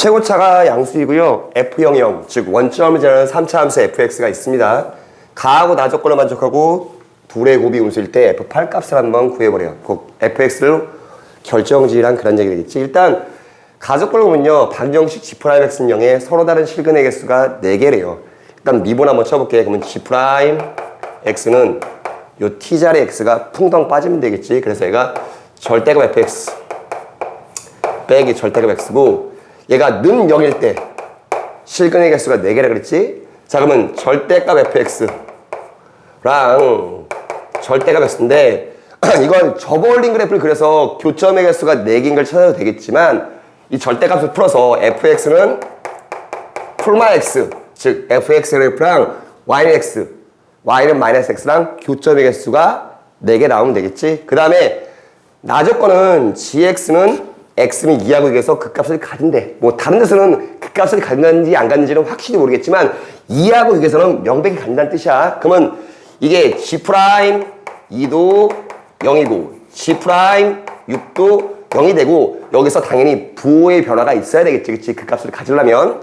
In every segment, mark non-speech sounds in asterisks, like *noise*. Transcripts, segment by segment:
최고차가 양수이고요. F00, 즉 원점을 지나는 3차 함수 fx가 있습니다. 가하고 나 조건을 만족하고 둘의 곱이 음수일 때 f8 값을 한번 구해버려요. 그 fx를 결정지으란 그런 얘기 되겠지. 일단 가족걸 보면요. 방정식 g 프라임 x는 0에 서로 다른 실근의 개수가 4개래요. 일단 미분 한번 쳐볼게. 그러면 g 프라임 x는 요 t자리 x가 풍덩 빠지면 되겠지. 그래서 얘가 절대값 fx 빼기 절대값 x고 얘가 는 0일 때 실근의 개수가 4개라 그랬지? 자 그러면 절대값 fx랑 절대값 x인데 *clears throat* 이걸 접어올린 그래프를 그려서 교점의 개수가 4개인 걸 찾아도 되겠지만 이 절대값을 풀어서 fx는 풀마 x 즉 fx 그래프랑 y는 x y는 마이너스 x랑 교점의 개수가 4개 나오면 되겠지 그 다음에 나 조건은 gx는 x는 2하고 6에서 그 값을 가진대. 뭐 다른 데서는 그 값을 가진다는지 안 가진지는 확실히 모르겠지만 2하고 6에서는 명백히 가진다는 뜻이야. 그러면 이게 g 프라임 2도 0이고 g 프라임 6도 0이 되고 여기서 당연히 부호의 변화가 있어야 되겠지. 그치? 그 값을 가지려면.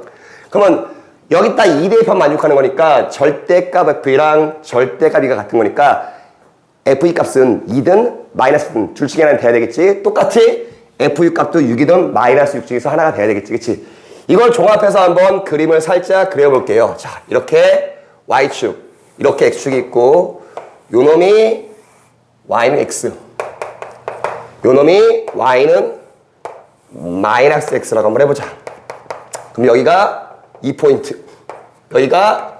그러면 여기다 2대입하면 만족하는 거니까 절대값 f랑 절대값 이가 같은 거니까 f2 값은 2든 마이너스든 둘 중에 하나는 돼야 되겠지. 똑같이 F6 값도 6이든 마이너스 6 중에서 하나가 돼야 되겠지. 그치? 이걸 종합해서 한번 그림을 살짝 그려볼게요. 자, 이렇게 Y축, 이렇게 X축이 있고, 요 놈이 Y는 X. 요 놈이 Y는 마이너스 X라고 한번 해보자. 그럼 여기가 2포인트. 여기가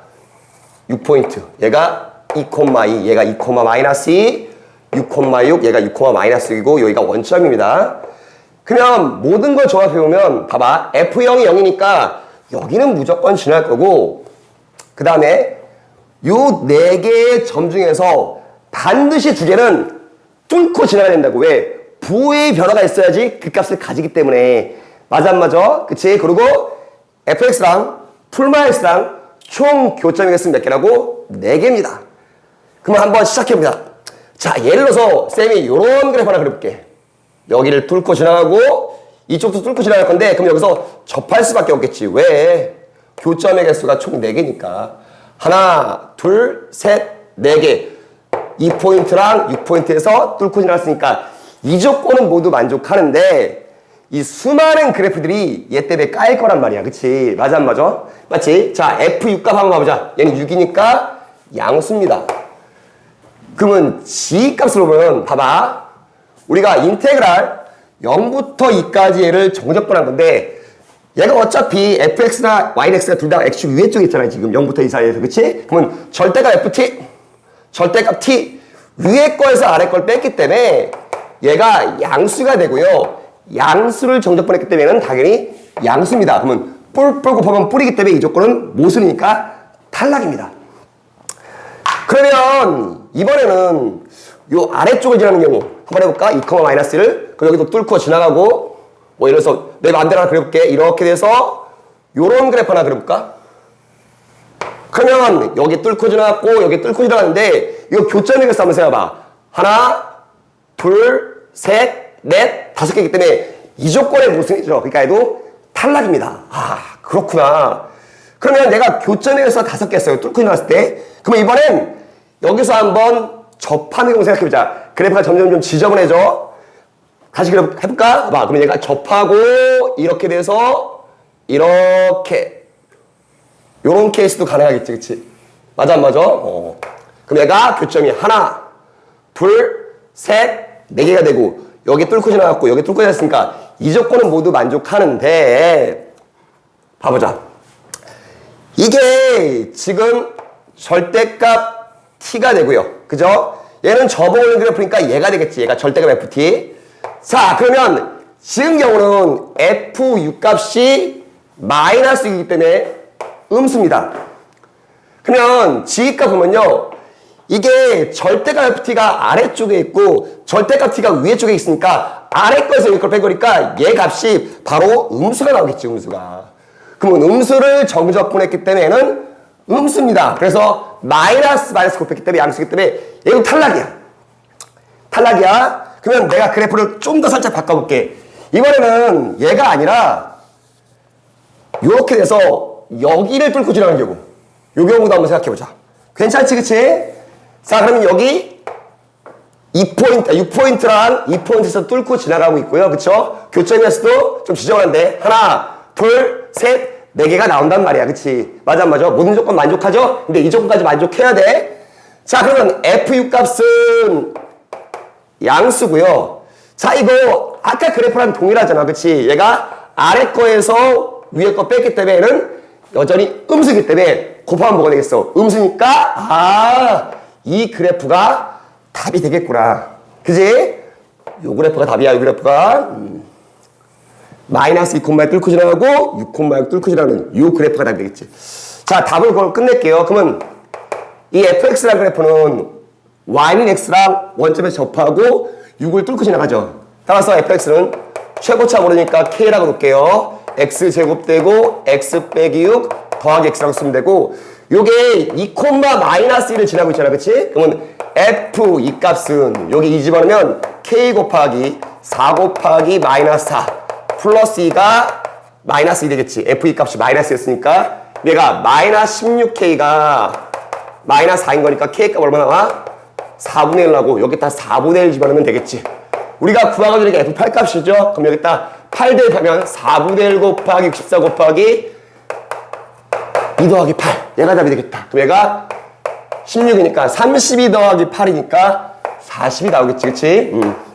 6포인트. 얘가 2,2, 얘가 2, 마이너스 2, 6,6, 얘가 6, 마이너스 6이고, 여기가 원점입니다. 그냥 모든 걸 조합해 보면 봐봐 F0이 0이니까 여기는 무조건 지날 거고 그 다음에 요 네 개의 점 중에서 반드시 두 개는 뚫고 지나가야 된다고 왜? 부의 변화가 있어야지 그 값을 가지기 때문에 맞아 안 맞아? 그치? 그리고 fx랑 풀마이스랑 총 교점의 개수는 몇 개라고? 네 개입니다 그럼 한번 시작해보자 자 예를 들어서 쌤이 요런 그래프 하나 그려볼게 여기를 뚫고 지나가고 이쪽도 뚫고 지나갈 건데 그럼 여기서 접할 수밖에 없겠지. 왜? 교점의 개수가 총 4개니까. 하나, 둘, 셋, 네 개. 2포인트랑 6포인트에서 뚫고 지나갔으니까 이 조건은 모두 만족하는데 이 수많은 그래프들이 얘 때문에 까일 거란 말이야. 그치? 맞아 안 맞아? 맞지? 자, F6 값 한번 가보자. 얘는 6이니까 양수입니다. 그러면 G 값으로 보면 봐봐. 우리가 인테그랄 0부터 2까지 얘를 정적분한 건데 얘가 어차피 fx나 yx가 둘 다 x 위에 쪽에 있잖아요. 지금 0부터 2 사이에서. 그치? 그러면 절대가 ft, 절대값 t 위에 거에서 아래 걸 뺐기 때문에 얘가 양수가 되고요. 양수를 정적분했기 때문에는 당연히 양수입니다. 그러면 뿔뿔 곱하면 뿔이기 때문에 이 조건은 모순이니까 탈락입니다. 그러면 이번에는 요 아래쪽을 지나는 경우 한번 해볼까? 2, 마이너스를? 그럼 여기도 뚫고 지나가고 뭐 예를 들어서 내 마음대로 하나 그려볼게. 이렇게 돼서 요런 그래프 하나 그려볼까? 그러면 여기 뚫고 지나갔고 여기 뚫고 지나갔는데 이거 교점의 개수 한번 세워봐. 하나 둘셋넷 다섯 개이기 때문에 이 조건의 모순이죠. 그러니까 얘도 탈락입니다. 아 그렇구나. 그러면 내가 개수가 다섯 개 했어요. 뚫고 지나갔을 때. 그러면 이번엔 여기서 한번 접하는 경우 생각해보자. 그래프가 점점 좀 지저분해져. 다시 그래 해볼까? 봐. 그러면 얘가 접하고 이렇게 돼서 이렇게 요런 케이스도 가능하겠지, 그치? 맞아, 안 맞아? 어. 그럼 얘가 교점이 하나, 둘, 셋, 네 개가 되고 여기 뚫고 지나갔고 여기 뚫고 지났으니까 이 조건은 모두 만족하는데 봐보자. 이게 지금 절대값 t가 되고요. 그죠? 얘는 접어오는 그래프니까 얘가 되겠지. 얘가 절대값 ft. 자, 그러면 지금 경우는 f6 값이 마이너스이기 때문에 음수입니다. 그러면 g값 보면요. 이게 절대값 ft가 아래쪽에 있고 절대값 t가 위에 쪽에 있으니까 아래 거에서 이걸 뺀 거니까 얘 값이 바로 음수가 나오겠지, 음수가. 그러면 음수를 정적분했기 때문에는 음수입니다. 그래서 마이너스 마이너스 곱했기 때문에 양수기 때문에 얘도 탈락이야. 탈락이야. 그러면 내가 그래프를 좀 더 살짝 바꿔볼게. 이번에는 얘가 아니라 요렇게 돼서 여기를 뚫고 지나가는 경우. 요 경우도 한번 생각해보자. 괜찮지, 그치? 자, 그러면 여기 2포인트, 6포인트랑 2포인트에서 뚫고 지나가고 있고요. 그쵸? 교점에서도 좀 지정한데. 하나, 둘, 셋, 네 개가 나온단 말이야. 그치? 맞아, 안 맞아? 모든 조건 만족하죠? 근데 이 조건까지 만족해야 돼. 자, 그러면 F6 값은 양수고요. 자, 이거 아까 그래프랑 동일하잖아. 그치? 얘가 아래 거에서 위에 거 뺐기 때문에 얘는 여전히 음수기 때문에 곱하면 뭐가 되겠어? 음수니까 아, 이 그래프가 답이 되겠구나. 그지? 요 그래프가 답이야, 요 그래프가. 음. 마이너스 2콤마에 뚫고 지나가고 6콤마에 뚫고 지나가는 요 그래프가 답이 되겠지. 자, 답을 그걸 끝낼게요. 그러면 이 fx라는 그래프는 y는 x랑 원점에 접하고 6을 뚫고 지나가죠. 따라서 fx는 최고차 모르니까 k라고 놓을게요. x 제곱되고 x 빼기 6 더하기 x라고 쓰면 되고 요게 2 마이너스 1을 지나고 있잖아. 그치? 그러면 f 이 값은 여기 이 집어넣으면 k 곱하기 4 곱하기 마이너스 4 플러스 2가 마이너스 2 되겠지. f 이 값이 마이너스였으니까 얘가 마이너스 16k가 마이너스 4인 거니까 k값 얼마 나와? 4분의 1 나고 여기다 4분의 1 집어넣으면 되겠지. 우리가 구하고 있는 게 F8 값이죠. 그럼 여기다 8 대입하면 4분의 1 곱하기 64 곱하기 2 더하기 8. 얘가 답이 되겠다. 그럼 얘가 16이니까 32 더하기 8이니까 40이 나오겠지. 그치? 음.